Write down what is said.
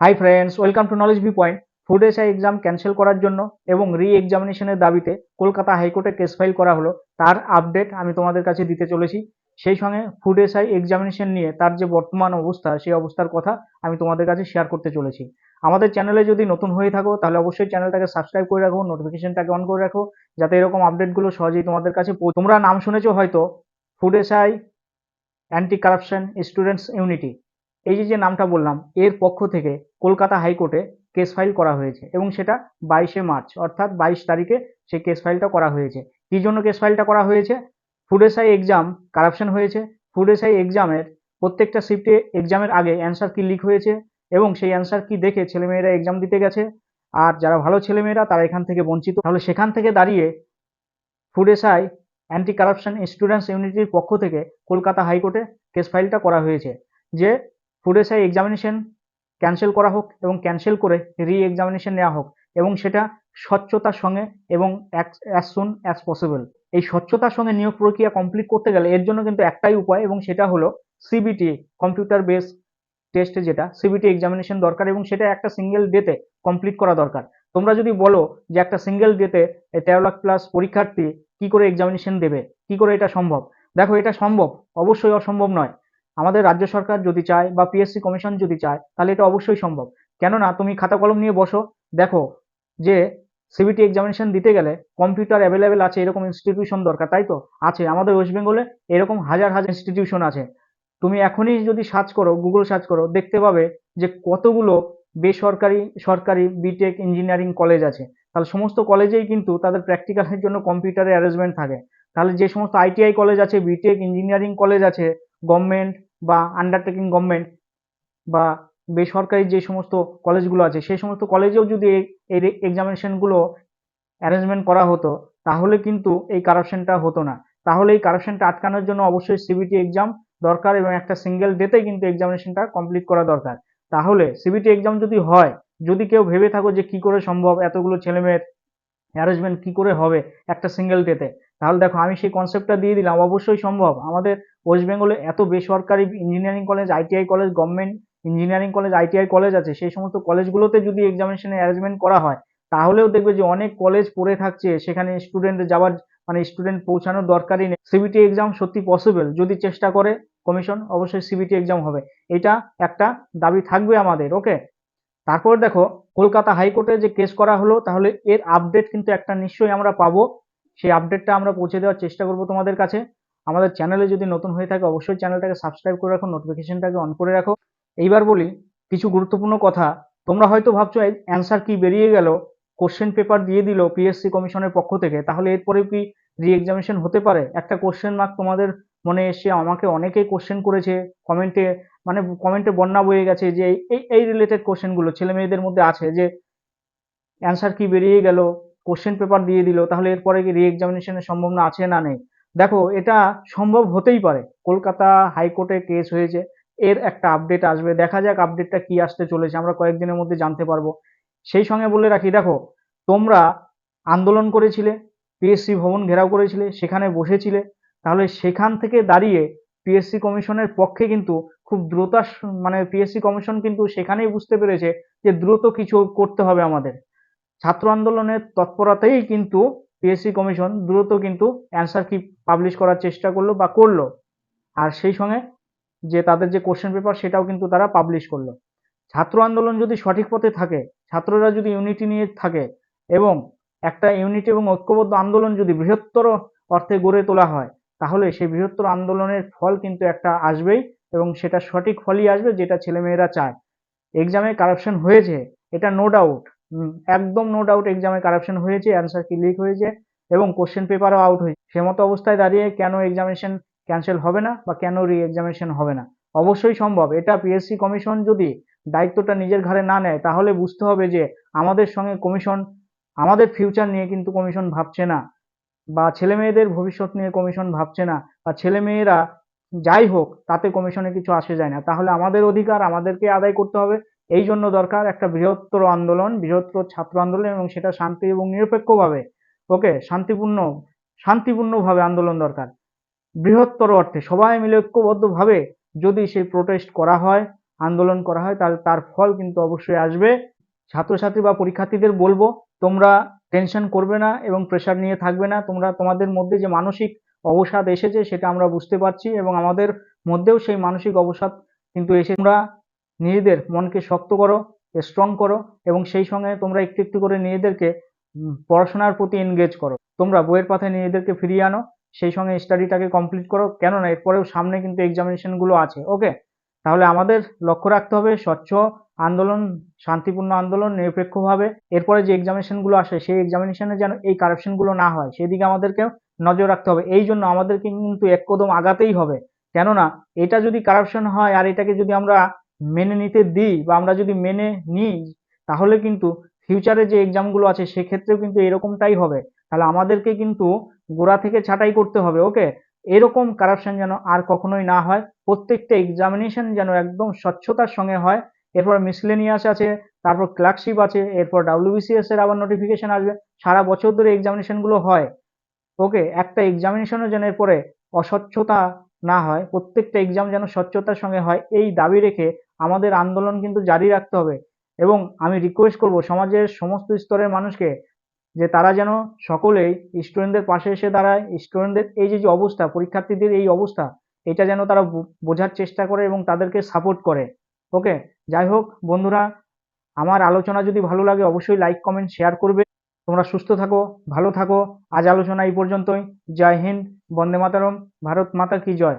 Hi friends welcome to knowledge V point food SI exam cancel করার জন্য এবং রি এক্সামিনেশনের দাবিতে কলকাতা হাইকোর্টে কেস ফাইল করা হলো। তার আপডেট আমি তোমাদের কাছে দিতে চলেছি। সেই সঙ্গে ফুড এসআই এক্সামিনেশন নিয়ে তার যে বর্তমান অবস্থা, সেই অবস্থার কথা আমি তোমাদের কাছে শেয়ার করতে চলেছি। আমাদের চ্যানেলে যদি নতুন হয়ে থাকো, তাহলে অবশ্যই চ্যানেলটাকে সাবস্ক্রাইব করে রাখো নোটিফিকেশনটাকে অন করে রাখো, যাতে এরকম আপডেটগুলো সহজেই তোমাদের কাছে তোমরা নাম শুনেছো হয়তো। Food SI anti corruption students unity এই যে যে নামটা বললাম, এর পক্ষ থেকে কলকাতা হাইকোর্টে কেস ফাইল করা হয়েছে এবং সেটা বাইশে মার্চ, অর্থাৎ বাইশ তারিখে সেই কেস ফাইলটা করা হয়েছে। কী জন্য কেস ফাইলটা করা হয়েছে? ফুড এসআই এক্সাম কারাপশন হয়েছে। ফুড এসআই এক্সামের প্রত্যেকটা শিফটে এক্সামের আগে অ্যান্সার কি লিক হয়েছে এবং সেই অ্যান্সার কি দেখে ছেলেমেয়েরা এক্সাম দিতে গেছে। আর যারা ভালো ছেলেমেয়েরা, তারা এখান থেকে বঞ্চিত। তাহলে সেখান থেকে দাঁড়িয়ে food SI anti corruption students ইউনিটির পক্ষ থেকে কলকাতা হাইকোর্টে কেস ফাইলটা করা হয়েছে। যে এসআই এক্সামিনেশন ক্যান্সেল করা হোক এবং ক্যান্সেল করে রি এক্সামিনেশন নেওয়া হোক এবং সেটা স্বচ্ছতার সঙ্গে এবং অ্যাজ সুন অ্যাজ পসিবল এই স্বচ্ছতার সঙ্গে নিয়োগ প্রক্রিয়া কমপ্লিট করতে গেলে এর জন্য কিন্তু একটাই উপায় এবং সেটা হলো সিবিটি কম্পিউটার বেস টেস্টে যেটা সিবিটি এক্সামিনেশন দরকার এবং সেটা একটা সিঙ্গেল ডেতে কমপ্লিট করা দরকার। তোমরা যদি বলো যে একটা সিঙ্গেল ডেতে তেরো লাখ প্লাস পরীক্ষার্থী কি করে এক্সামিনেশন দেবে, কি করে এটা সম্ভব? দেখো এটা সম্ভব, অবশ্যই অসম্ভব নয়। আমাদের রাজ্য সরকার যদি চায় বা পিএসসি কমিশন যদি চায়, তাহলে এটা অবশ্যই সম্ভব। কেননা, তুমি খাতা কলম নিয়ে বসো, দেখো যে সিবিটি এক্সামিনেশন দিতে গেলে কম্পিউটার অ্যাভেলেবেল আছে, এরকম ইনস্টিটিউশন দরকার, তাই তো? আছে, আমাদের ওয়েস্ট বেঙ্গলে এরকম হাজার হাজার ইনস্টিটিউশন আছে। তুমি এখনই যদি সার্চ করো গুগল সার্চ করো, দেখতে পাবে যে কতগুলো বেসরকারি, সরকারি বিটেক ইঞ্জিনিয়ারিং কলেজ আছে। তাহলে সমস্ত কলেজেই কিন্তু তাদের প্র্যাকটিক্যালের জন্য কম্পিউটারের অ্যারেঞ্জমেন্ট থাকে। তাহলে যে সমস্ত আইটিআই কলেজ আছে বিটেক ইঞ্জিনিয়ারিং কলেজ আছে গভর্নমেন্ট বা আন্ডারটেকিং গভর্নমেন্ট বা বেসরকারি যে সমস্ত কলেজগুলো আছে, সেই সমস্ত কলেজেও যদি এই- এক্সামিনেশনগুলো অ্যারেঞ্জমেন্ট করা হতো, তাহলে কিন্তু এই কারাপশনটা হতো না। তাহলে এই কারাপশনটা আটকানোর জন্য অবশ্যই সিবিটি এক্সাম দরকার এবং একটা সিঙ্গেল ডেতেই কিন্তু এক্সামিনেশনটা কমপ্লিট করা দরকার। তাহলে সিবিটি এক্সাম যদি হয়, যদি কেউ ভেবে থাকো যে কি করে সম্ভব, এতগুলো ছেলেমেয়ের অ্যারেঞ্জমেন্ট কি করে হবে একটা সিঙ্গেল ডেতে তাহলে দেখো আমি সেই কনসেপ্টটা দিয়ে দিলাম, অবশ্যই সম্ভব। আমাদের ওয়েস্ট বেঙ্গলে এত বেসরকারি engineering college ITI college government engineering college ITI college আছে, সেই সমস্ত কলেজগুলোতে যদি এক্সামিনেশনের অ্যারেঞ্জমেন্ট করা হয়, তাহলেও দেখবে যে অনেক কলেজ পড়ে থাকছে, সেখানে স্টুডেন্ট যাওয়ার মানে স্টুডেন্ট পৌঁছানোর দরকারই নেই। সিবিটি এক্সাম সত্যি পসিবল যদি চেষ্টা করে কমিশন অবশ্যই সিবিটি এক্সাম হবে। এটা একটা দাবি থাকবে আমাদের ওকে তারপর দেখো, কলকাতা হাইকোর্টে যে কেস করা হলো, তাহলে এর আপডেট কিন্তু একটা নিশ্চয়ই আমরা পাবো। সেই আপডেটটা আমরা পৌঁছে দেওয়ার চেষ্টা করব তোমাদের কাছে। আমাদের চ্যানেলে যদি নতুন হয়ে থাকে, অবশ্যই চ্যানেলটাকে সাবস্ক্রাইব করে রাখো নোটিফিকেশনটাকে অন করে রাখো। এইবার বলি, কিছু গুরুত্বপূর্ণ কথা। তোমরা হয়তো ভাবছ অ্যান্সার কি? বেরিয়ে গেল কোশ্চেন পেপার দিয়ে দিল পিএসসি কমিশনের পক্ষ থেকে। তাহলে এরপরে কি রি এক্সামিনেশন হতে পারে? একটা কোশ্চেন মার্ক তোমাদের মনে এসে আমাকে অনেকেই কোশ্চেন করেছে কমেন্টে মানে কমেন্টে বন্যা বয়ে গেছে যে, এই এই রিলেটেড কোশ্চেনগুলো ছেলে মেয়েদের মধ্যে আছে যে অ্যান্সার কি বেরিয়ে গেল? কোশ্চেন পেপার দিয়ে দিল, তাহলে এরপরে কি রি এক্সামিনেশনের সম্ভাবনা আছে না নেই? দেখো, এটা সম্ভব হতেই পারে। কলকাতা হাইকোর্টে কেস হয়েছে, এর একটা আপডেট আসবে। দেখা যাক আপডেটটা কি আসতে চলেছে, আমরা কয়েকদিনের মধ্যে জানতে পারব। সেই সঙ্গে বলে রাখি, দেখো, তোমরা আন্দোলন করেছিলে পিএসসি ভবন ঘেরাও করেছিলে, সেখানে বসেছিলে। তাহলে সেখান থেকে দাঁড়িয়ে পিএসসি কমিশনের পক্ষে কিন্তু খুব দ্রুত মানে পিএসসি কমিশন কিন্তু সেখানেই বুঝতে পেরেছে যে দ্রুত কিছু করতে হবে আমাদের। ছাত্র আন্দোলনের তৎপরতাই কিন্তু পিএসসি কমিশন দ্রুত কিন্তু অ্যান্সার কি পাবলিশ করার চেষ্টা করল বা করল। আর সেই সঙ্গে যে তাদের যে কোশ্চেন পেপার সেটাও কিন্তু তারা পাবলিশ করল। ছাত্র আন্দোলন যদি সঠিক পথে থাকে, ছাত্ররা যদি ইউনিটি নিয়ে থাকে এবং একটা ইউনিটি এবং ঐক্যবদ্ধ আন্দোলন যদি বৃহত্তর অর্থে গড়ে তোলা হয়, তাহলে সেই বৃহত্তর আন্দোলনের ফল কিন্তু একটা আসবেই এবং সেটা সঠিক ফলই আসবে যেটা ছেলেমেয়েরা চায়। এক্সামে কারাপশন হয়েছে, এটা নো ডাউট একদম নো ডাউট এক্সামে কারাপশন হয়েছে অ্যান্সার কি লিক হয়েছে এবং কোশ্চেন পেপারও আউট হয়েছে। সে মতো অবস্থায় দাঁড়িয়ে কেন এক্সামিনেশন ক্যান্সেল হবে না বা কেন রি এক্সামিনেশন হবে না? অবশ্যই সম্ভব। এটা পিএসসি কমিশন যদি দায়িত্বটা নিজের ঘাড়ে না নেয়, তাহলে বুঝতে হবে যে আমাদের সঙ্গে কমিশন আমাদের ফিউচার নিয়ে কিন্তু কমিশন ভাবছে না বা ছেলে মেয়েদের ভবিষ্যৎ নিয়ে কমিশন ভাবছে না বা ছেলে মেয়েরা যাই হোক, তাতে কমিশনে কিছু আসে যায় না। তাহলে আমাদের অধিকার আমাদেরকে আদায় করতে হবে। এই জন্য দরকার একটা বৃহত্তর আন্দোলন, বৃহত্তর ছাত্র আন্দোলন এবং সেটা শান্তি এবং নিরপেক্ষভাবে, ওকে, শান্তিপূর্ণ, শান্তিপূর্ণভাবে আন্দোলন দরকার। বৃহত্তর অর্থে সবাই মিলে ঐক্যবদ্ধভাবে যদি সেই প্রোটেস্ট করা হয়, আন্দোলন করা হয়, তাহলে তার ফল কিন্তু অবশ্যই আসবে। ছাত্রছাত্রী বা পরীক্ষার্থীদের বলব, তোমরা টেনশন করবে না এবং প্রেশার নিয়ে থাকবে না। তোমরা, তোমাদের মধ্যে যে মানসিক অবসাদ এসেছে সেটা আমরা বুঝতে পারছি এবং আমাদের মধ্যেও সেই মানসিক অবসাদ কিন্তু এসে তোমরা নিজেদের মনকে শক্ত করো স্ট্রং করো এবং সেই সঙ্গে তোমরা একটু একটু করে নিজেদেরকে পড়াশোনার প্রতি এনগেজ করো। তোমরা বইয়ের পাথায় নিজেদেরকে ফিরিয়ে আনো, সেই সঙ্গে স্টাডিটাকে কমপ্লিট করো, কেননা এরপরেও সামনে কিন্তু এক্সামিনেশনগুলো আছে ওকে তাহলে আমাদের লক্ষ্য রাখতে হবে স্বচ্ছ আন্দোলন, শান্তিপূর্ণ আন্দোলন, নিরপেক্ষভাবে। এরপরে যে এক্সামিনেশনগুলো আসে, সেই এক্সামিনেশনে যেন এই কারাপশনগুলো না হয়, সেদিকে আমাদেরকে নজর রাখতে হবে। এই জন্য আমাদেরকে কিন্তু এক কদম আগাতেই হবে। কেননা এটা যদি কারাপশন হয় আর এটাকে যদি আমরা মেনে নিতে দিই বা আমরা যদি মেনে নিই, তাহলে কিন্তু ফিউচারে যে এক্সামগুলো আছে, সেক্ষেত্রেও কিন্তু এরকমটাই হবে। তাহলে আমাদেরকে কিন্তু গোড়া থেকে ছাঁটাই করতে হবে ওকে এরকম কারাপশন যেন আর কখনোই না হয়। প্রত্যেকটা এক্সামিনেশন যেন একদম স্বচ্ছতার সঙ্গে হয়। এরপর মিসলেনিয়াস আছে, তারপর ক্লার্কশিপ আছে, এরপর ডাব্লিউবিসিএস এর আবার নোটিফিকেশন আসবে। সারা বছর ধরে এক্সামিনেশনগুলো হয় ওকে একটা এক্সামিনেশনও যেন এরপরে অস্বচ্ছতা না হয়, প্রত্যেকটা এক্সাম যেন স্বচ্ছতার সঙ্গে হয়, এই দাবি রেখে আমাদের আন্দোলন কিন্তু জারি রাখতে হবে। এবং আমি রিকোয়েস্ট করব সমাজের সমস্ত স্তরের মানুষকে যে তারা যেন সকলেই স্টুডেন্টদের পাশে এসে দাঁড়ায় স্টুডেন্টদের এই যে অবস্থা, পরীক্ষার্থীদের এই অবস্থা, এটা যেন তারা বোঝার চেষ্টা করে এবং তাদেরকে সাপোর্ট করে। ওকে যাই হোক, বন্ধুরা, আমার আলোচনা যদি ভালো লাগে অবশ্যই লাইক কমেন্ট শেয়ার করবে। তোমরা সুস্থ থাকো, ভালো থাকো। আজ আলোচনা এই পর্যন্তই। জয় হিন্দ, বন্দে মাতারম, ভারত মাতা কি জয়?